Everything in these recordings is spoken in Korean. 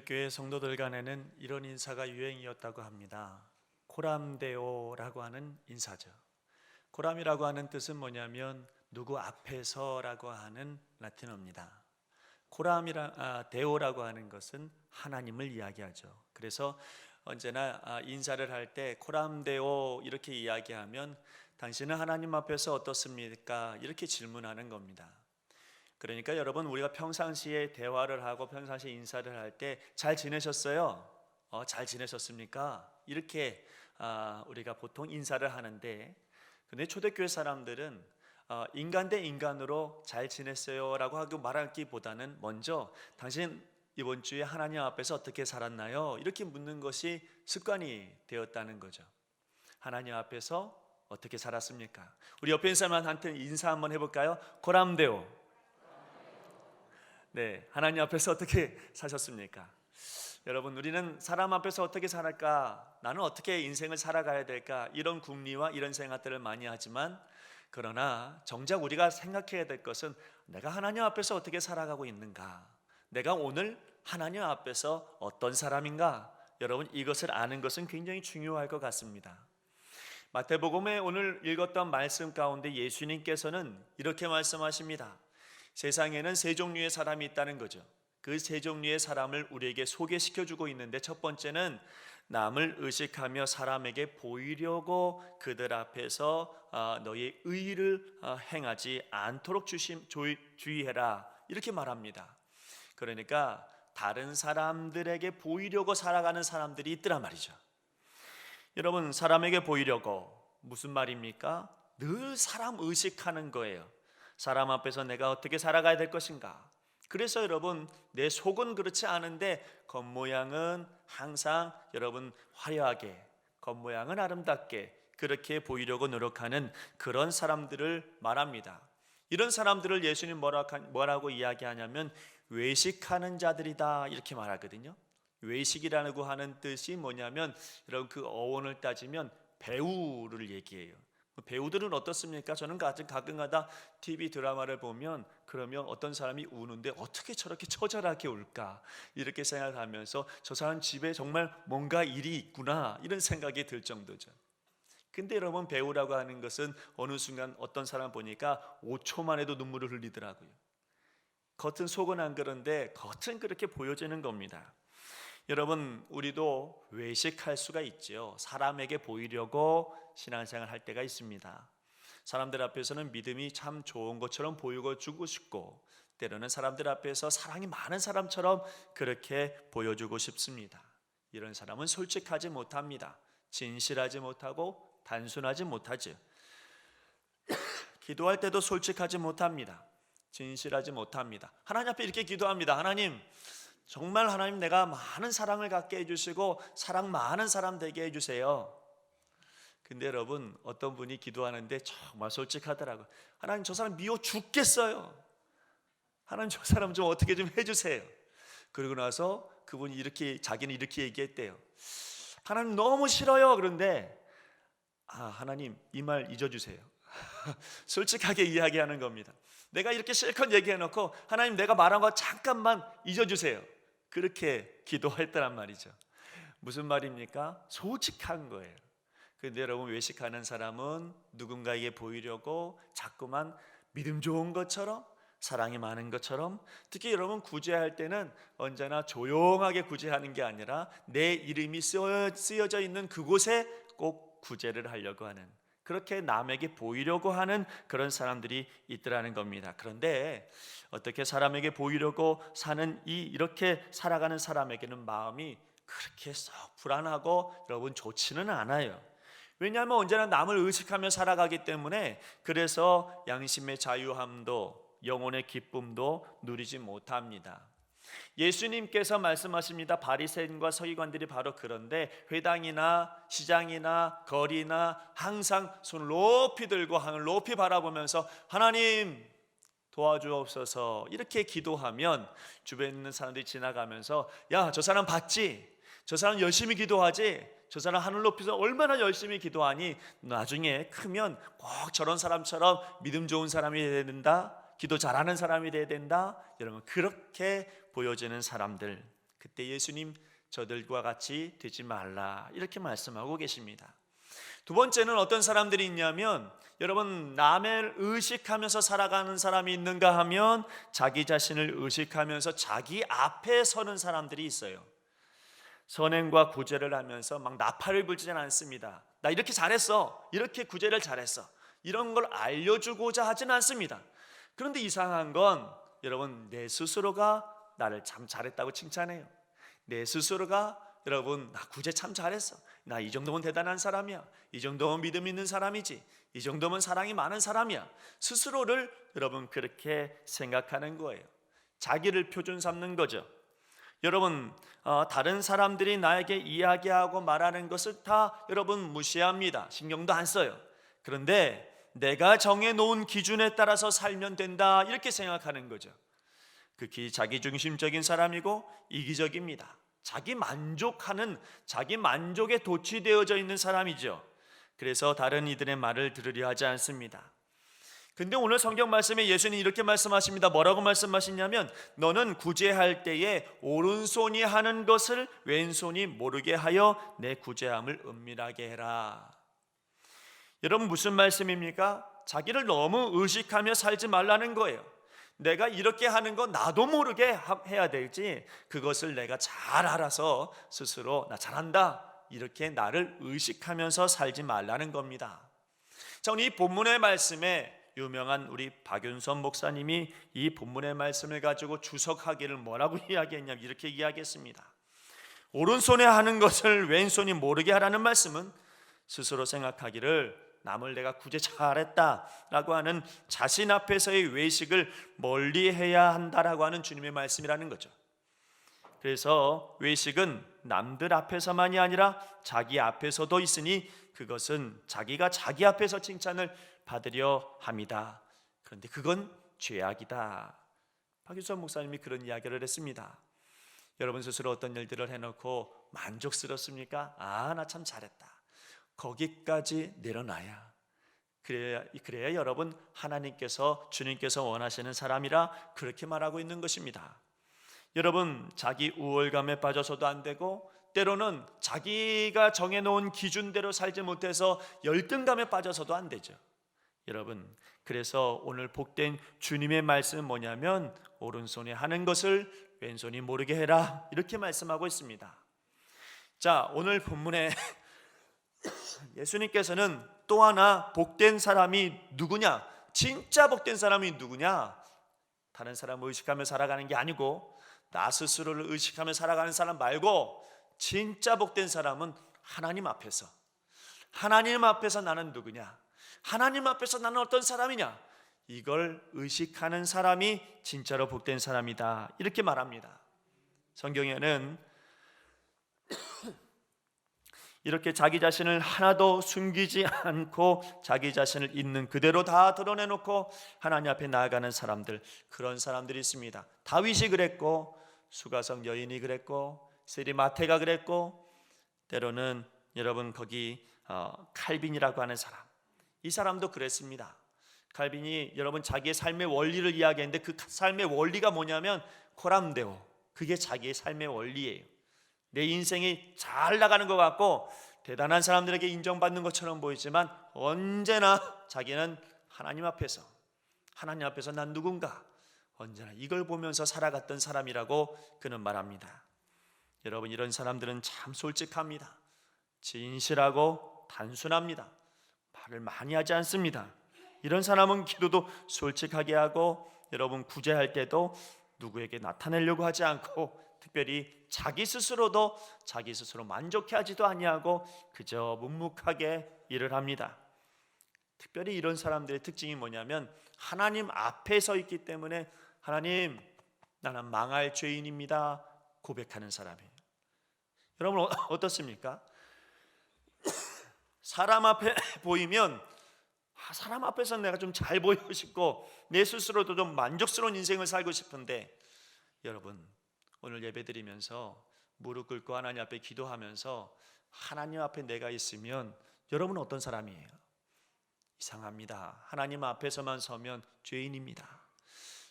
초대교회 성도들 간에는 이런 인사가 유행이었다고 합니다. 코람데오라고 하는 인사죠. 코람이라고 하는 뜻은 뭐냐면 누구 앞에서라고 하는 라틴어입니다. 코람이라 아, 데오라고 하는 것은 하나님을 이야기하죠. 그래서 언제나 아, 인사를 할 때 코람데오 이렇게 이야기하면 당신은 하나님 앞에서 어떻습니까? 이렇게 질문하는 겁니다. 그러니까 여러분 우리가 평상시에 대화를 하고 평상시에 인사를 할 때 잘 지내셨어요? 어, 잘 지내셨습니까? 이렇게 아, 우리가 보통 인사를 하는데 근데 초대교회 사람들은 어, 인간 대 인간으로 잘 지냈어요라고 하고 말하기보다는 먼저 당신 이번 주에 하나님 앞에서 어떻게 살았나요? 이렇게 묻는 것이 습관이 되었다는 거죠. 하나님 앞에서 어떻게 살았습니까? 우리 옆에 있는 사람한테 인사 한번 해볼까요? 고람데오. 네, 하나님 앞에서 어떻게 사셨습니까? 여러분, 우리는 사람 앞에서 어떻게 살을까? 나는 어떻게 인생을 살아가야 될까? 이런 궁리와 이런 생각들을 많이 하지만 그러나 정작 우리가 생각해야 될 것은 내가 하나님 앞에서 어떻게 살아가고 있는가? 내가 오늘 하나님 앞에서 어떤 사람인가? 여러분 이것을 아는 것은 굉장히 중요할 것 같습니다. 마태복음에 오늘 읽었던 말씀 가운데 예수님께서는 이렇게 말씀하십니다. 세상에는 세 종류의 사람이 있다는 거죠. 그 세 종류의 사람을 우리에게 소개시켜 주고 있는데 첫 번째는 남을 의식하며 사람에게 보이려고 그들 앞에서 아, 너의 의를 아, 행하지 않도록 주심 주의해라 이렇게 말합니다. 그러니까 다른 사람들에게 보이려고 살아가는 사람들이 있더라 말이죠. 여러분 사람에게 보이려고 무슨 말입니까? 늘 사람 의식하는 거예요. 사람 앞에서 내가 어떻게 살아가야 될 것인가? 그래서 여러분 내 속은 그렇지 않은데 겉모양은 항상 여러분 화려하게 겉모양은 아름답게 그렇게 보이려고 노력하는 그런 사람들을 말합니다. 이런 사람들을 예수님 뭐라고 이야기하냐면 외식하는 자들이다 이렇게 말하거든요. 외식이라고 하는 뜻이 뭐냐면 여러분 그 어원을 따지면 배우를 얘기해요. 배우들은 어떻습니까? 저는 가끔가다 TV 드라마를 보면 그러면 어떤 사람이 우는데 어떻게 저렇게 처절하게 울까 이렇게 생각하면서 저 사람 집에 정말 뭔가 일이 있구나 이런 생각이 들 정도죠. 근데 여러분 배우라고 하는 것은 어느 순간 어떤 사람 보니까 5초만 해도 눈물을 흘리더라고요. 겉은 속은 안 그런데 겉은 그렇게 보여지는 겁니다. 여러분 우리도 외식할 수가 있지요. 사람에게 보이려고 신앙생활 할 때가 있습니다. 사람들 앞에서는 믿음이 참 좋은 것처럼 보이고 주고 싶고 때로는 사람들 앞에서 사랑이 많은 사람처럼 그렇게 보여주고 싶습니다. 이런 사람은 솔직하지 못합니다. 진실하지 못하고 단순하지 못하지. 기도할 때도 솔직하지 못합니다. 진실하지 못합니다. 하나님 앞에 이렇게 기도합니다. 하나님, 정말 하나님 내가 많은 사랑을 갖게 해주시고 사랑 많은 사람 되게 해주세요. 근데 여러분 어떤 분이 기도하는데 정말 솔직하더라고요. 하나님 저 사람 미워 죽겠어요. 하나님 저 사람 좀 어떻게 좀 해주세요. 그러고 나서 그분이 이렇게 자기는 이렇게 얘기했대요. 하나님 너무 싫어요. 그런데 아 하나님 이 말 잊어주세요. 솔직하게 이야기하는 겁니다. 내가 이렇게 실컷 얘기해놓고 하나님 내가 말한 거 잠깐만 잊어주세요. 그렇게 기도했더란 말이죠. 무슨 말입니까? 솔직한 거예요. 근데 여러분 외식하는 사람은 누군가에게 보이려고 자꾸만 믿음 좋은 것처럼 사랑이 많은 것처럼 특히 여러분 구제할 때는 언제나 조용하게 구제하는 게 아니라 내 이름이 쓰여져 있는 그곳에 꼭 구제를 하려고 하는 그렇게 남에게 보이려고 하는 그런 사람들이 있더라는 겁니다. 그런데 어떻게 사람에게 보이려고 사는 이 이렇게 살아가는 사람에게는 마음이 그렇게 썩 불안하고 여러분 좋지는 않아요. 왜냐하면 언제나 남을 의식하며 살아가기 때문에 그래서 양심의 자유함도 영혼의 기쁨도 누리지 못합니다. 예수님께서 말씀하십니다. 바리새인과 서기관들이 바로 그런데 회당이나 시장이나 거리나 항상 손을 높이 들고 하늘 높이 바라보면서 하나님 도와주옵소서 이렇게 기도하면 주변에 있는 사람들이 지나가면서 야 저 사람 봤지? 저 사람 열심히 기도하지? 저 사람 하늘 높이서 얼마나 열심히 기도하니 나중에 크면 꼭 저런 사람처럼 믿음 좋은 사람이 돼야 된다. 기도 잘하는 사람이 돼야 된다. 여러분 그렇게 보여지는 사람들 그때 예수님 저들과 같이 되지 말라 이렇게 말씀하고 계십니다. 두 번째는 어떤 사람들이 있냐면 여러분 남을 의식하면서 살아가는 사람이 있는가 하면 자기 자신을 의식하면서 자기 앞에 서는 사람들이 있어요. 선행과 구제를 하면서 막 나팔을 불지는 않습니다. 나 이렇게 잘했어. 이렇게 구제를 잘했어. 이런 걸 알려주고자 하진 않습니다. 그런데 이상한 건 여러분 내 스스로가 나를 참 잘했다고 칭찬해요. 내 스스로가 여러분 나 구제 참 잘했어. 나 이 정도면 대단한 사람이야. 이 정도면 믿음 있는 사람이지. 이 정도면 사랑이 많은 사람이야. 스스로를 여러분 그렇게 생각하는 거예요. 자기를 표준 삼는 거죠. 여러분 어, 다른 사람들이 나에게 이야기하고 말하는 것을 다 여러분 무시합니다. 신경도 안 써요. 그런데 내가 정해 놓은 기준에 따라서 살면 된다 이렇게 생각하는 거죠. 극히 자기 중심적인 사람이고 이기적입니다. 자기 만족하는 자기 만족에 도취되어져 있는 사람이죠. 그래서 다른 이들의 말을 들으려 하지 않습니다. 근데 오늘 성경 말씀에 예수님 이렇게 말씀하십니다. 뭐라고 말씀하시냐면 너는 구제할 때에 오른손이 하는 것을 왼손이 모르게 하여 내 구제함을 은밀하게 해라. 여러분 무슨 말씀입니까? 자기를 너무 의식하며 살지 말라는 거예요. 내가 이렇게 하는 거 나도 모르게 해야 될지 그것을 내가 잘 알아서 스스로 나 잘한다 이렇게 나를 의식하면서 살지 말라는 겁니다. 자, 오늘 이 본문의 말씀에 유명한 우리 박윤선 목사님이 이 본문의 말씀을 가지고 주석하기를 뭐라고 이야기했냐면 이렇게 이야기했습니다. 오른손에 하는 것을 왼손이 모르게 하라는 말씀은 스스로 생각하기를 남을 내가 구제 잘했다라고 하는 자신 앞에서의 외식을 멀리 해야 한다라고 하는 주님의 말씀이라는 거죠. 그래서 외식은 남들 앞에서만이 아니라 자기 앞에서도 있으니 그것은 자기가 자기 앞에서 칭찬을 받으려 합니다. 그런데 그건 죄악이다. 박유선 목사님이 그런 이야기를 했습니다. 여러분 스스로 어떤 일들을 해놓고 만족스럽습니까? 아, 나 참 잘했다. 거기까지 내려놔야 그래야, 그래야 여러분 하나님께서 주님께서 원하시는 사람이라 그렇게 말하고 있는 것입니다. 여러분 자기 우월감에 빠져서도 안 되고 때로는 자기가 정해놓은 기준대로 살지 못해서 열등감에 빠져서도 안 되죠. 여러분 그래서 오늘 복된 주님의 말씀은 뭐냐면 오른손에 하는 것을 왼손이 모르게 해라 이렇게 말씀하고 있습니다. 자 오늘 본문에 예수님께서는 또 하나 복된 사람이 누구냐? 진짜 복된 사람이 누구냐? 다른 사람을 의식하며 살아가는 게 아니고 나 스스로를 의식하며 살아가는 사람 말고 진짜 복된 사람은 하나님 앞에서 하나님 앞에서 나는 누구냐? 하나님 앞에서 나는 어떤 사람이냐? 이걸 의식하는 사람이 진짜로 복된 사람이다. 이렇게 말합니다. 성경에는 이렇게 자기 자신을 하나도 숨기지 않고 자기 자신을 있는 그대로 다 드러내놓고 하나님 앞에 나아가는 사람들 그런 사람들이 있습니다. 다윗이 그랬고 수가성 여인이 그랬고 세리마테가 그랬고 때로는 여러분 거기 어, 칼빈이라고 하는 사람 이 사람도 그랬습니다. 칼빈이 여러분 자기의 삶의 원리를 이야기했는데 그 삶의 원리가 뭐냐면 코람데오 그게 자기의 삶의 원리예요. 내 인생이 잘 나가는 것 같고 대단한 사람들에게 인정받는 것처럼 보이지만 언제나 자기는 하나님 앞에서 하나님 앞에서 난 누군가 언제나 이걸 보면서 살아갔던 사람이라고 그는 말합니다. 여러분 이런 사람들은 참 솔직합니다. 진실하고 단순합니다. 말을 많이 하지 않습니다. 이런 사람은 기도도 솔직하게 하고 여러분 구제할 때도 누구에게 나타내려고 하지 않고 특별히 자기 스스로도 자기 스스로 만족해하지도 아니하고 그저 묵묵하게 일을 합니다. 특별히 이런 사람들의 특징이 뭐냐면 하나님 앞에 서 있기 때문에 하나님 나는 망할 죄인입니다 고백하는 사람이에요. 여러분 어- 어떻습니까? 사람 앞에 보이면 아, 사람 앞에서 내가 좀 잘 보이고 싶고 내 스스로도 좀 만족스러운 인생을 살고 싶은데 여러분 오늘 예배드리면서 무릎 꿇고 하나님 앞에 기도하면서 하나님 앞에 내가 있으면 여러분은 어떤 사람이에요? 이상합니다. 하나님 앞에서만 서면 죄인입니다.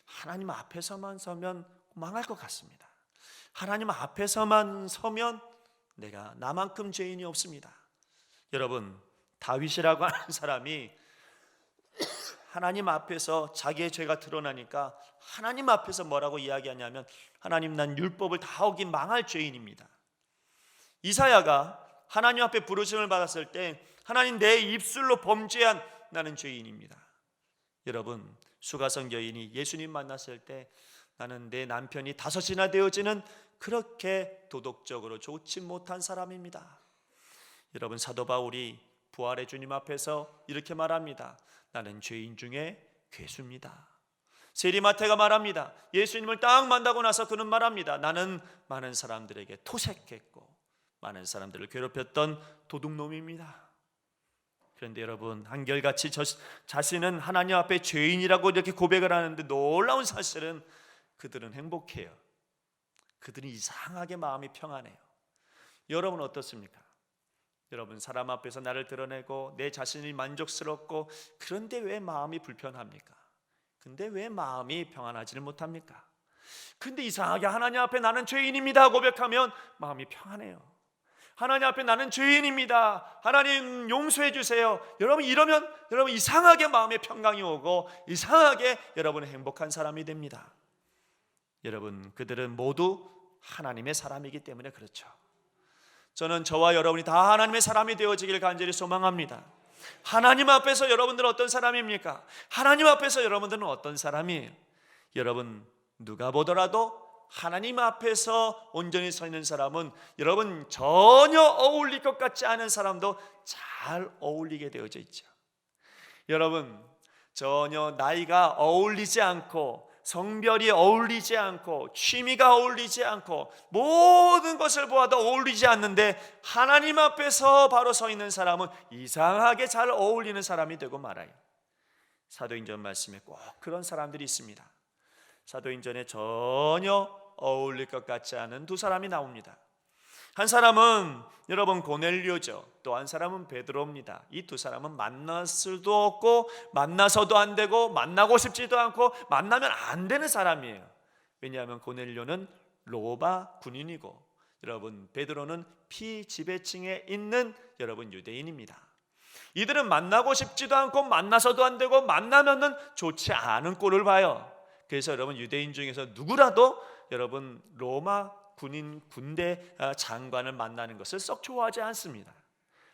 하나님 앞에서만 서면 망할 것 같습니다. 하나님 앞에서만 서면 내가 나만큼 죄인이 없습니다. 여러분, 다윗이라고 하는 사람이 하나님 앞에서 자기의 죄가 드러나니까 하나님 앞에서 뭐라고 이야기하냐면 하나님 난 율법을 다 어긴 망할 죄인입니다. 이사야가 하나님 앞에 부르심을 받았을 때 하나님 내 입술로 범죄한 나는 죄인입니다. 여러분 수가성 여인이 예수님 만났을 때 나는 내 남편이 다섯이나 되어지는 그렇게 도덕적으로 좋지 못한 사람입니다. 여러분 사도 바울이 부활의 주님 앞에서 이렇게 말합니다. 나는 죄인 중에 괴수입니다. 세리마태가 말합니다. 예수님을 딱 만나고 나서 그는 말합니다. 나는 많은 사람들에게 토색했고 많은 사람들을 괴롭혔던 도둑놈입니다. 그런데 여러분 한결같이 저, 자신은 하나님 앞에 죄인이라고 이렇게 고백을 하는데 놀라운 사실은 그들은 행복해요. 그들은 이상하게 마음이 평안해요. 여러분 어떻습니까? 여러분 사람 앞에서 나를 드러내고 내 자신이 만족스럽고 그런데 왜 마음이 불편합니까? 근데 왜 마음이 평안하지를 못합니까? 근데 이상하게 하나님 앞에 나는 죄인입니다 고백하면 마음이 평안해요. 하나님 앞에 나는 죄인입니다. 하나님 용서해 주세요. 여러분 이러면 여러분 이상하게 마음에 평강이 오고 이상하게 여러분 행복한 사람이 됩니다. 여러분 그들은 모두 하나님의 사람이기 때문에 그렇죠. 저는 저와 여러분이 다 하나님의 사람이 되어지길 간절히 소망합니다. 하나님 앞에서 여러분들은 어떤 사람입니까? 하나님 앞에서 여러분들은 어떤 사람이에요? 여러분 누가 보더라도 하나님 앞에서 온전히 서 있는 사람은 여러분 전혀 어울릴 것 같지 않은 사람도 잘 어울리게 되어져 있죠. 여러분 전혀 나이가 어울리지 않고 성별이 어울리지 않고 취미가 어울리지 않고 모든 것을 보아도 어울리지 않는데 하나님 앞에서 바로 서 있는 사람은 이상하게 잘 어울리는 사람이 되고 말아요. 사도행전 말씀에 꼭 그런 사람들이 있습니다. 사도행전에 전혀 어울릴 것 같지 않은 두 사람이 나옵니다. 한 사람은 여러분 고넬료죠. 또 한 사람은 베드로입니다. 이 두 사람은 만날 수도 없고 만나서도 안 되고 만나고 싶지도 않고 만나면 안 되는 사람이에요. 왜냐하면 고넬료는 로마 군인이고 여러분 베드로는 피지배층에 있는 여러분 유대인입니다. 이들은 만나고 싶지도 않고 만나서도 안 되고 만나면은 좋지 않은 꼴을 봐요. 그래서 여러분 유대인 중에서 누구라도 여러분 로마 군인 군대 아, 장관을 만나는 것을 썩 좋아하지 않습니다.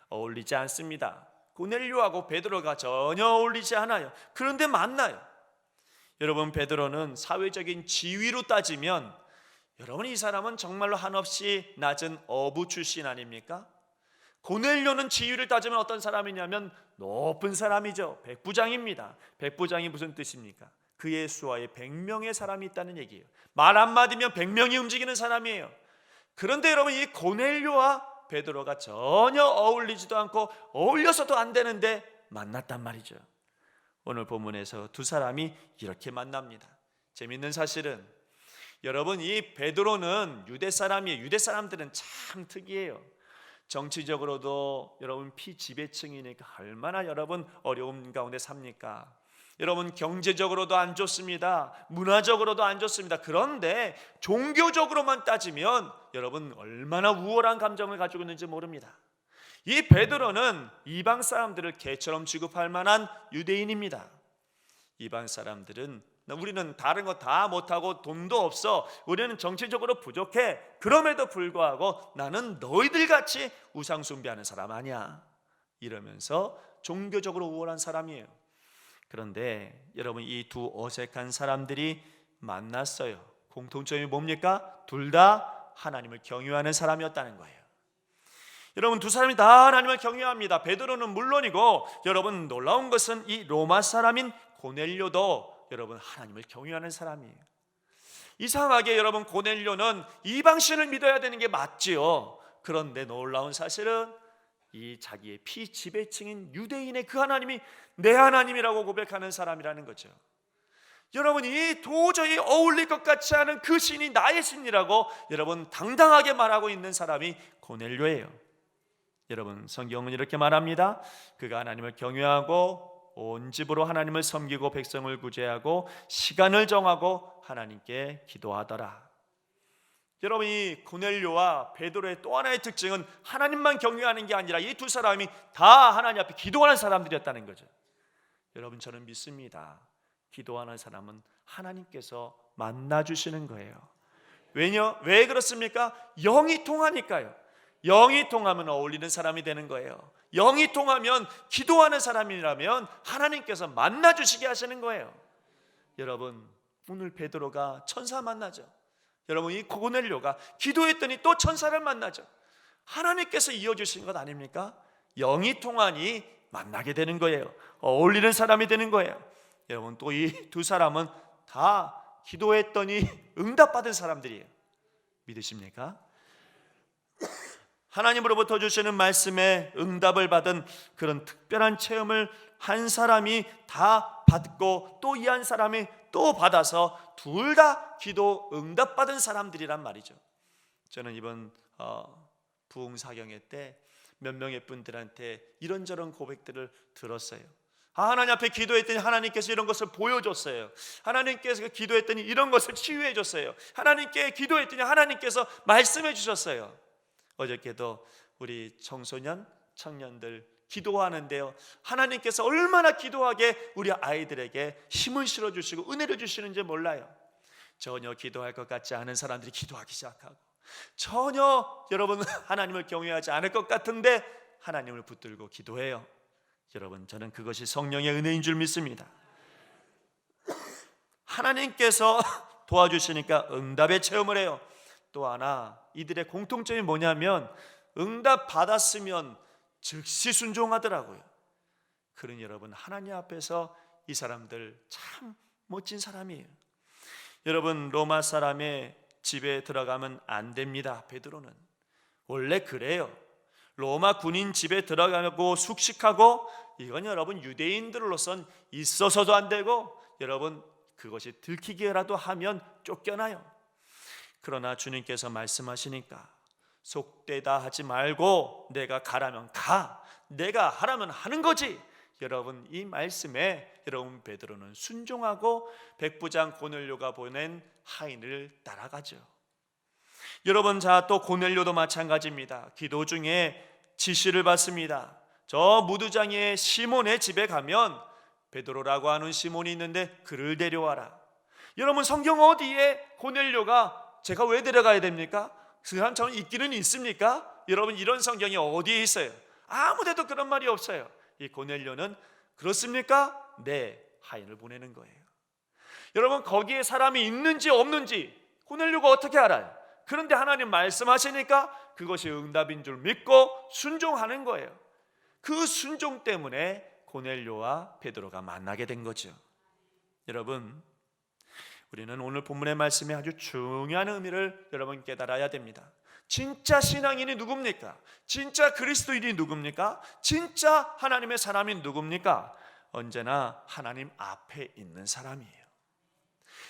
어울리지 않습니다. 고넬료하고 베드로가 전혀 어울리지 않아요. 그런데 만나요. 여러분 베드로는 사회적인 지위로 따지면 여러분 이 사람은 정말로 한없이 낮은 어부 출신 아닙니까? 고넬료는 지위를 따지면 어떤 사람이냐면 높은 사람이죠. 백부장입니다. 백부장이 무슨 뜻입니까? 그의 수하에 100명의 사람이 있다는 얘기예요. 말 한마디면 100명이 움직이는 사람이에요. 그런데 여러분 이 고넬료와 베드로가 전혀 어울리지도 않고 어울려서도 안 되는데 만났단 말이죠. 오늘 본문에서 두 사람이 이렇게 만납니다. 재밌는 사실은 여러분 이 베드로는 유대 사람이에요. 유대 사람들은 참 특이해요. 정치적으로도 여러분 피지배층이니까 얼마나 여러분 어려움 가운데 삽니까? 여러분 경제적으로도 안 좋습니다. 문화적으로도 안 좋습니다. 그런데 종교적으로만 따지면 여러분 얼마나 우월한 감정을 가지고 있는지 모릅니다. 이 베드로는 이방 사람들을 개처럼 취급할 만한 유대인입니다. 이방 사람들은 우리는 다른 거 다 못하고 돈도 없어. 우리는 정치적으로 부족해. 그럼에도 불구하고 나는 너희들 같이 우상 숭배하는 사람 아니야. 이러면서 종교적으로 우월한 사람이에요. 그런데 여러분 이 두 어색한 사람들이 만났어요. 공통점이 뭡니까? 둘 다 하나님을 경유하는 사람이었다는 거예요. 여러분 두 사람이 다 하나님을 경유합니다. 베드로는 물론이고 여러분 놀라운 것은 이 로마 사람인 고넬료도 여러분 하나님을 경유하는 사람이에요. 이상하게 여러분 고넬료는 이방신을 믿어야 되는 게 맞지요. 그런데 놀라운 사실은 이 자기의 피 지배층인 유대인의 그 하나님이 내 하나님이라고 고백하는 사람이라는 거죠. 여러분이 도저히 어울릴 것 같지 않은 그 신이 나의 신이라고 여러분 당당하게 말하고 있는 사람이 고넬료예요. 여러분 성경은 이렇게 말합니다. 그가 하나님을 경외하고 온 집으로 하나님을 섬기고 백성을 구제하고 시간을 정하고 하나님께 기도하더라. 여러분 이 고넬료와 베드로의 또 하나의 특징은 하나님만 경외하는 게 아니라 이 두 사람이 다 하나님 앞에 기도하는 사람들이었다는 거죠. 여러분 저는 믿습니다. 기도하는 사람은 하나님께서 만나 주시는 거예요. 왜냐? 왜 그렇습니까? 영이 통하니까요. 영이 통하면 어울리는 사람이 되는 거예요. 영이 통하면 기도하는 사람이라면 하나님께서 만나 주시게 하시는 거예요. 여러분 오늘 베드로가 천사 만나죠. 여러분 이 고넬료가 기도했더니 또 천사를 만나죠. 하나님께서 이어주신 것 아닙니까? 영이 통하니 만나게 되는 거예요. 어울리는 사람이 되는 거예요. 여러분 또 이 두 사람은 다 기도했더니 응답받은 사람들이에요. 믿으십니까? 하나님으로부터 주시는 말씀에 응답을 받은 그런 특별한 체험을 한 사람이 다 받고 또 이한 사람이 또 받아서 둘 다 기도 응답받은 사람들이란 말이죠. 저는 이번 어, 부흥 사경회 때 몇 명의 분들한테 이런저런 고백들을 들었어요. 아, 하나님 앞에 기도했더니 하나님께서 이런 것을 보여줬어요. 하나님께서 기도했더니 이런 것을 치유해 줬어요. 하나님께 기도했더니 하나님께서 말씀해 주셨어요. 어저께도 우리 청소년, 청년들 기도하는데요. 하나님께서 얼마나 기도하게 우리 아이들에게 힘을 실어 주시고 은혜를 주시는지 몰라요. 전혀 기도할 것 같지 않은 사람들이 기도하기 시작하고 전혀 여러분 하나님을 경외하지 않을 것 같은데 하나님을 붙들고 기도해요. 여러분 저는 그것이 성령의 은혜인 줄 믿습니다. 하나님께서 도와주시니까 응답의 체험을 해요. 또 하나 이들의 공통점이 뭐냐면 응답 받았으면 즉시 순종하더라고요. 그런 여러분 하나님 앞에서 이 사람들 참 멋진 사람이에요. 여러분 로마 사람의 집에 들어가면 안 됩니다. 베드로는 원래 그래요. 로마 군인 집에 들어가고 숙식하고 이건 여러분 유대인들로선 있어서도 안 되고 여러분 그것이 들키기라도 하면 쫓겨나요. 그러나 주님께서 말씀하시니까 속되다 하지 말고 내가 가라면 가. 내가 하라면 하는 거지. 여러분 이 말씀에 여러분 베드로는 순종하고 백부장 고넬료가 보낸 하인을 따라가죠. 여러분 자 또 고넬료도 마찬가지입니다. 기도 중에 지시를 받습니다. 저 무두장의 시몬의 집에 가면 베드로라고 하는 시몬이 있는데 그를 데려와라. 여러분 성경 어디에 고넬료가 제가 왜 데려가야 됩니까? 그 사람처럼 있기는 있습니까? 여러분 이런 성경이 어디에 있어요? 아무데도 그런 말이 없어요. 이 고넬료는 그렇습니까? 네, 하인을 보내는 거예요. 여러분 거기에 사람이 있는지 없는지 고넬료가 어떻게 알아요? 그런데 하나님 말씀하시니까 그것이 응답인 줄 믿고 순종하는 거예요. 그 순종 때문에 고넬료와 베드로가 만나게 된 거죠. 여러분, 우리는 오늘 본문의 말씀에 아주 중요한 의미를 여러분 깨달아야 됩니다. 진짜 신앙인이 누굽니까? 진짜 그리스도인이 누굽니까? 진짜 하나님의 사람이 누굽니까? 언제나 하나님 앞에 있는 사람이에요.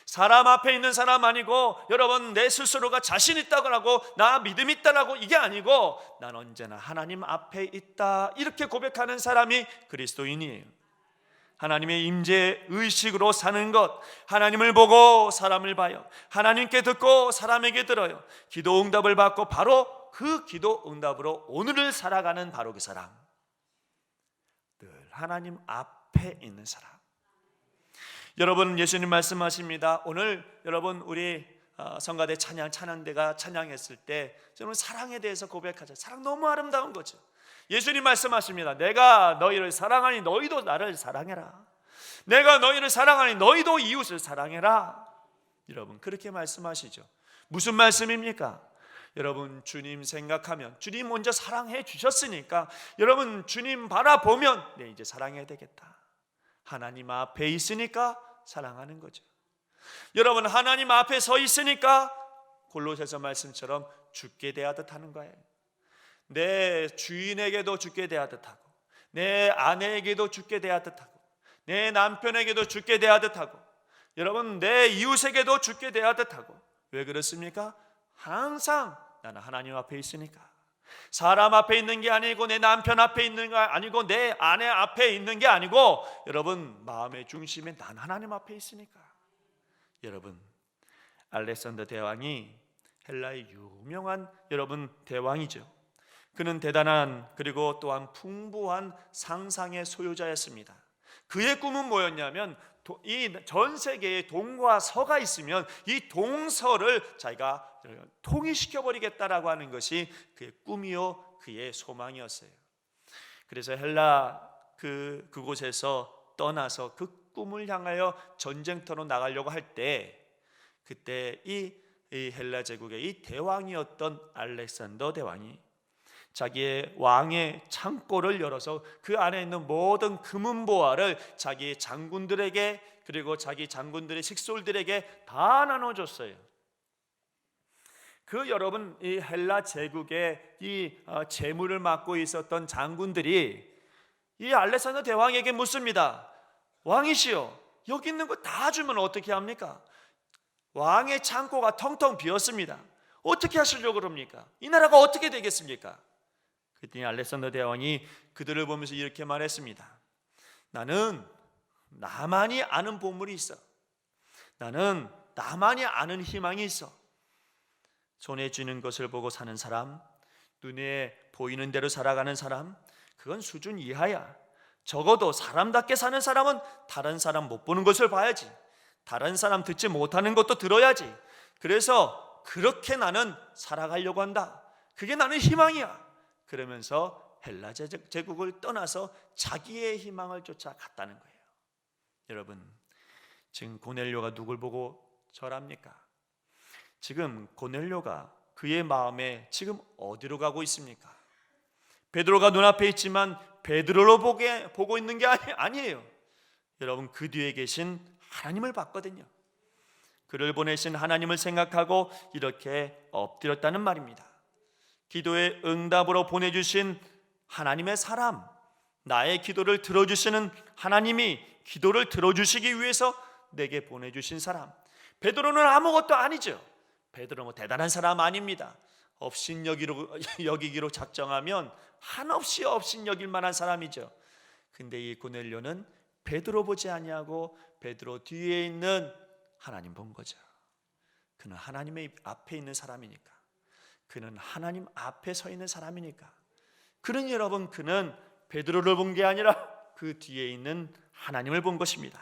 사람 앞에 있는 사람 아니고 여러분 내 스스로가 자신 있다고 하고 나 믿음 있다라고 이게 아니고 난 언제나 하나님 앞에 있다 이렇게 고백하는 사람이 그리스도인이에요. 하나님의 임재 의식으로 사는 것, 하나님을 보고 사람을 봐요. 하나님께 듣고 사람에게 들어요. 기도 응답을 받고 바로 그 기도 응답으로 오늘을 살아가는 바로 그 사람. 늘 하나님 앞에 있는 사람. 여러분 예수님 말씀하십니다. 오늘 여러분 우리 어, 성가대 찬양 찬양대가 찬양했을 때 저는 사랑에 대해서 고백하죠. 사랑 너무 아름다운 거죠. 예수님 말씀하십니다. 내가 너희를 사랑하니 너희도 나를 사랑해라. 내가 너희를 사랑하니 너희도 이웃을 사랑해라. 여러분 그렇게 말씀하시죠. 무슨 말씀입니까? 여러분 주님 생각하면 주님 먼저 사랑해 주셨으니까 여러분 주님 바라보면 네 이제 사랑해야 되겠다. 하나님 앞에 있으니까 사랑하는 거죠. 여러분 하나님 앞에 서 있으니까 골로새서 말씀처럼 죽게 대하듯 하는 거예요. 내 주인에게도 죽게 대하듯 하고 내 아내에게도 죽게 대하듯 하고 내 남편에게도 죽게 대하듯 하고 여러분 내 이웃에게도 죽게 대하듯 하고 왜 그렇습니까? 항상 나는 하나님 앞에 있으니까 사람 앞에 있는 게 아니고 내 남편 앞에 있는 게 아니고 내 아내 앞에 있는 게 아니고 여러분 마음의 중심에 난 하나님 앞에 있으니까 여러분 알렉산더 대왕이 헬라의 유명한 여러분 대왕이죠. 그는 대단한 그리고 또한 풍부한 상상의 소유자였습니다. 그의 꿈은 뭐였냐면 이 전 세계에 동과 서가 있으면 이 동서를 자기가 통일시켜 버리겠다라고 하는 것이 그의 꿈이요 그의 소망이었어요. 그래서 헬라 그 그곳에서 떠나서 그 꿈을 향하여 전쟁터로 나가려고 할 때 그때 이, 이 헬라 제국의 이 대왕이었던 알렉산더 대왕이 자기의 왕의 창고를 열어서 그 안에 있는 모든 금은보화를 자기 장군들에게 그리고 자기 장군들의 식솔들에게 다 나눠줬어요. 그 여러분 이 헬라 제국의 이 어, 재물을 맡고 있었던 장군들이 이 알렉산더 대왕에게 묻습니다. 왕이시여 여기 있는 거 다 주면 어떻게 합니까? 왕의 창고가 텅텅 비었습니다. 어떻게 하시려고 그럽니까? 이 나라가 어떻게 되겠습니까? 그랬더니 알렉산더 대왕이 그들을 보면서 이렇게 말했습니다. 나는 나만이 아는 보물이 있어. 나는 나만이 아는 희망이 있어. 손에 쥐는 것을 보고 사는 사람, 눈에 보이는 대로 살아가는 사람, 그건 수준 이하야. 적어도 사람답게 사는 사람은 다른 사람 못 보는 것을 봐야지. 다른 사람 듣지 못하는 것도 들어야지. 그래서 그렇게 나는 살아가려고 한다. 그게 나는 희망이야. 그러면서 헬라 제국을 떠나서 자기의 희망을 쫓아 갔다는 거예요. 여러분, 지금 고넬료가 누굴 보고 절합니까? 지금 고넬료가 그의 마음에 지금 어디로 가고 있습니까? 베드로가 눈앞에 있지만 베드로로 보게 보고 있는 게 아니, 아니에요. 여러분 그 뒤에 계신 하나님을 봤거든요. 그를 보내신 하나님을 생각하고 이렇게 엎드렸다는 말입니다. 기도의 응답으로 보내주신 하나님의 사람, 나의 기도를 들어주시는 하나님이 기도를 들어주시기 위해서 내게 보내주신 사람. 베드로는 아무것도 아니죠. 베드로 뭐 대단한 사람 아닙니다. 업신여기로 여기기로 작정하면 한없이 업신여길 만한 사람이죠. 근데 이 고넬료는 베드로 보지 아니하고 베드로 뒤에 있는 하나님 본 거죠. 그는 하나님의 앞에 있는 사람이니까. 그는 하나님 앞에 서 있는 사람이니까. 그는 여러분 그는 베드로를 본 게 아니라 그 뒤에 있는 하나님을 본 것입니다.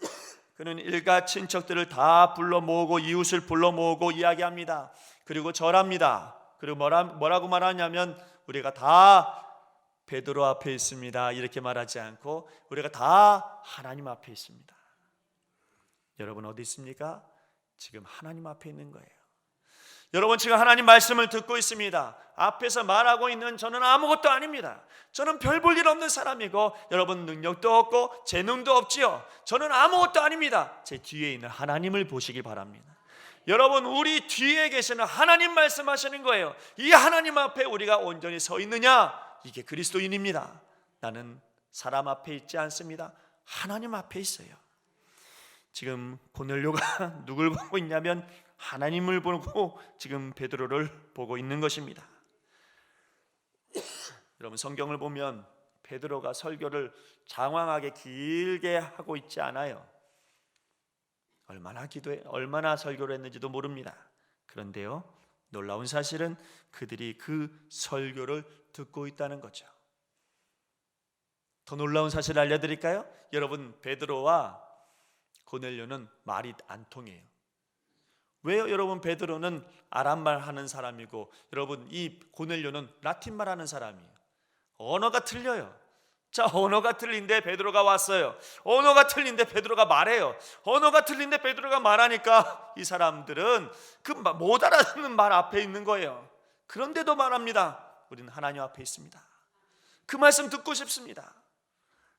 그는 일가 친척들을 다 불러 모으고 이웃을 불러 모으고 이야기합니다. 그리고 절합니다. 그리고 뭐라, 뭐라고 말하냐면 우리가 다 베드로 앞에 있습니다. 이렇게 말하지 않고 우리가 다 하나님 앞에 있습니다. 여러분 어디 있습니까? 지금 하나님 앞에 있는 거예요. 여러분 지금 하나님 말씀을 듣고 있습니다. 앞에서 말하고 있는 저는 아무것도 아닙니다. 저는 별 볼 일 없는 사람이고 여러분 능력도 없고 재능도 없지요. 저는 아무것도 아닙니다. 제 뒤에 있는 하나님을 보시기 바랍니다. 여러분 우리 뒤에 계시는 하나님 말씀하시는 거예요. 이 하나님 앞에 우리가 온전히 서 있느냐? 이게 그리스도인입니다. 나는 사람 앞에 있지 않습니다. 하나님 앞에 있어요. 지금 고넬료가 누굴 보고 있냐면 하나님을 보고 지금 베드로를 보고 있는 것입니다. 여러분 성경을 보면 베드로가 설교를 장황하게 길게 하고 있지 않아요. 얼마나 기도해 얼마나 설교를 했는지도 모릅니다. 그런데요. 놀라운 사실은 그들이 그 설교를 듣고 있다는 거죠. 더 놀라운 사실 알려 드릴까요? 여러분 베드로와 고넬료는 말이 안 통해요. 왜요? 여러분 베드로는 아람말 하는 사람이고 여러분 이 고넬료는 라틴말 하는 사람이에요. 언어가 틀려요. 자, 언어가 틀린데 베드로가 왔어요. 언어가 틀린데 베드로가 말해요. 언어가 틀린데 베드로가 말하니까 이 사람들은 그 못 알아듣는 말 앞에 있는 거예요. 그런데도 말합니다. 우리는 하나님 앞에 있습니다. 그 말씀 듣고 싶습니다.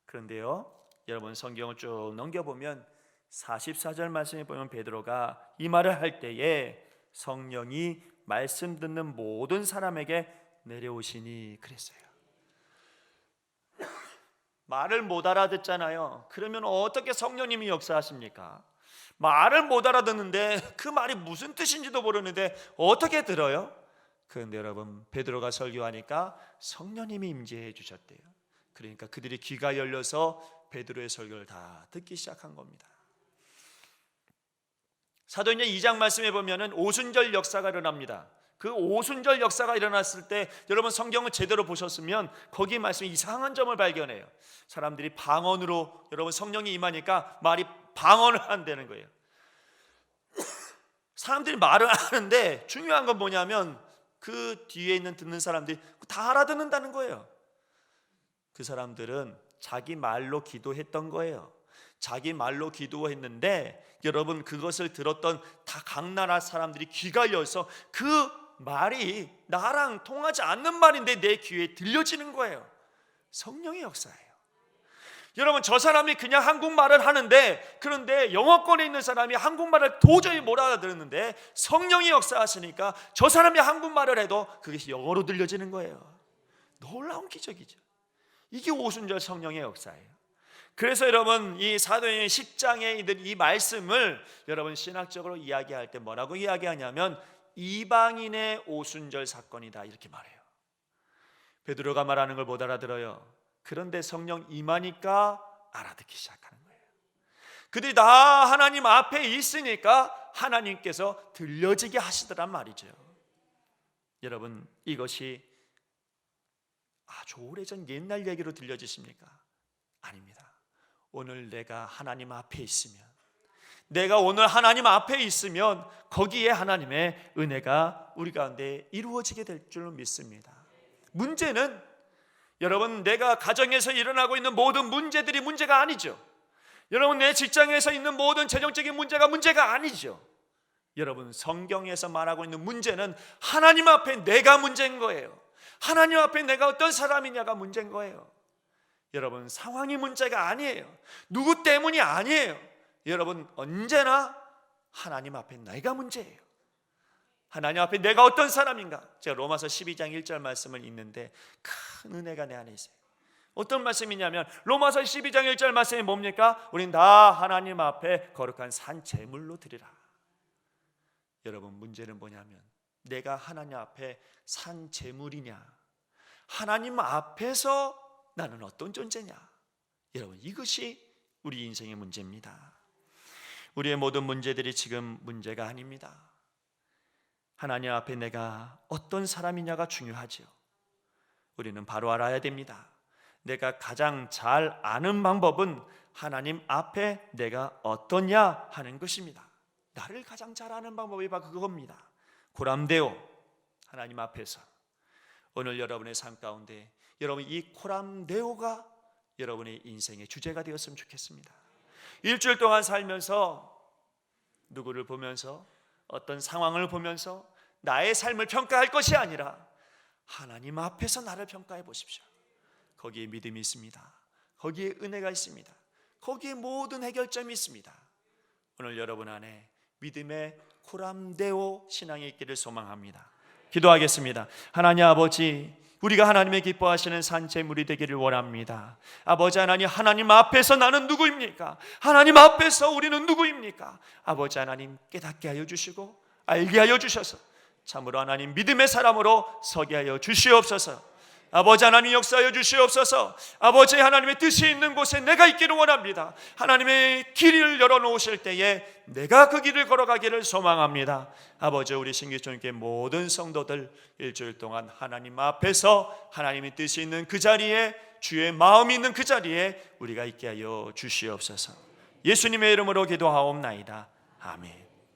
그런데요. 여러분 성경을 쭉 넘겨보면 44절 말씀에 보면 베드로가 이 말을 할 때에 성령이 말씀 듣는 모든 사람에게 내려오시니 그랬어요. 말을 못 알아듣잖아요. 그러면 어떻게 성령님이 역사하십니까? 말을 못 알아듣는데 그 말이 무슨 뜻인지도 모르는데 어떻게 들어요? 그런데 여러분 베드로가 설교하니까 성령님이 임재해 주셨대요. 그러니까 그들이 귀가 열려서 베드로의 설교를 다 듣기 시작한 겁니다. 사도행전 2장 말씀해 보면은 오순절 역사가 일어납니다. 그 오순절 역사가 일어났을 때 여러분 성경을 제대로 보셨으면 거기 말씀에 이상한 점을 발견해요. 사람들이 방언으로 여러분 성령이 임하니까 말이 방언을 한다는 거예요. 사람들이 말을 하는데 중요한 건 뭐냐면 그 뒤에 있는 듣는 사람들이 다 알아듣는다는 거예요. 그 사람들은 자기 말로 기도했던 거예요. 자기 말로 기도했는데 여러분 그것을 들었던 다 각 나라 사람들이 귀가 열서 그 말이 나랑 통하지 않는 말인데 내 귀에 들려지는 거예요. 성령의 역사예요. 여러분 저 사람이 그냥 한국말을 하는데 그런데 영어권에 있는 사람이 한국말을 도저히 못 알아들었는데 성령이 역사하시니까 저 사람이 한국말을 해도 그것이 영어로 들려지는 거예요. 놀라운 기적이죠. 이게 오순절 성령의 역사예요. 그래서 여러분 이 사도행전 10장에 있는 이 말씀을 여러분 신학적으로 이야기할 때 뭐라고 이야기하냐면 이방인의 오순절 사건이다 이렇게 말해요. 베드로가 말하는 걸 못 알아들어요. 그런데 성령 임하니까 알아듣기 시작하는 거예요. 그들이 다 하나님 앞에 있으니까 하나님께서 들려지게 하시더란 말이죠. 여러분 이것이 아주 오래전 옛날 얘기로 들려지십니까? 아닙니다. 오늘 내가 하나님 앞에 있으면 내가 오늘 하나님 앞에 있으면 거기에 하나님의 은혜가 우리 가운데 이루어지게 될 줄로 믿습니다. 문제는 여러분 내가 가정에서 일어나고 있는 모든 문제들이 문제가 아니죠. 여러분 내 직장에서 있는 모든 재정적인 문제가 문제가 아니죠. 여러분 성경에서 말하고 있는 문제는 하나님 앞에 내가 문제인 거예요. 하나님 앞에 내가 어떤 사람이냐가 문제인 거예요. 여러분 상황이 문제가 아니에요. 누구 때문이 아니에요. 여러분 언제나 하나님 앞에 내가 문제예요. 하나님 앞에 내가 어떤 사람인가? 제가 로마서 12장 1절 말씀을 읽는데 큰 은혜가 내 안에 있어요. 어떤 말씀이냐면 로마서 12장 1절 말씀이 뭡니까? 우린 다 하나님 앞에 거룩한 산 제물로 드리라. 여러분 문제는 뭐냐면 내가 하나님 앞에 산 제물이냐? 하나님 앞에서 나는 어떤 존재냐? 여러분 이것이 우리 인생의 문제입니다. 우리의 모든 문제들이 지금 문제가 아닙니다. 하나님 앞에 내가 어떤 사람이냐가 중요하지요. 우리는 바로 알아야 됩니다. 내가 가장 잘 아는 방법은 하나님 앞에 내가 어떠냐 하는 것입니다. 나를 가장 잘 아는 방법이 바로 그겁니다. 고람되오 하나님 앞에서 오늘 여러분의 삶 가운데 여러분 이 코람데오가 여러분의 인생의 주제가 되었으면 좋겠습니다. 일주일 동안 살면서 누구를 보면서 어떤 상황을 보면서 나의 삶을 평가할 것이 아니라 하나님 앞에서 나를 평가해 보십시오. 거기에 믿음이 있습니다. 거기에 은혜가 있습니다. 거기에 모든 해결점이 있습니다. 오늘 여러분 안에 믿음의 코람데오 신앙이 있기를 소망합니다. 기도하겠습니다. 하나님 아버지, 우리가 하나님의 기뻐하시는 산재물이 되기를 원합니다. 아버지 하나님, 하나님 앞에서 나는 누구입니까? 하나님 앞에서 우리는 누구입니까? 아버지 하나님 깨닫게 하여 주시고 알게 하여 주셔서 참으로 하나님 믿음의 사람으로 서게 하여 주시옵소서. 아버지 하나님 역사하여 주시옵소서. 아버지 하나님의 뜻이 있는 곳에 내가 있기를 원합니다. 하나님의 길을 열어 놓으실 때에 내가 그 길을 걸어가기를 소망합니다. 아버지 우리 신기촌교회 모든 성도들 일주일 동안 하나님 앞에서 하나님의 뜻이 있는 그 자리에 주의 마음이 있는 그 자리에 우리가 있게 하여 주시옵소서. 예수님의 이름으로 기도하옵나이다. 아멘.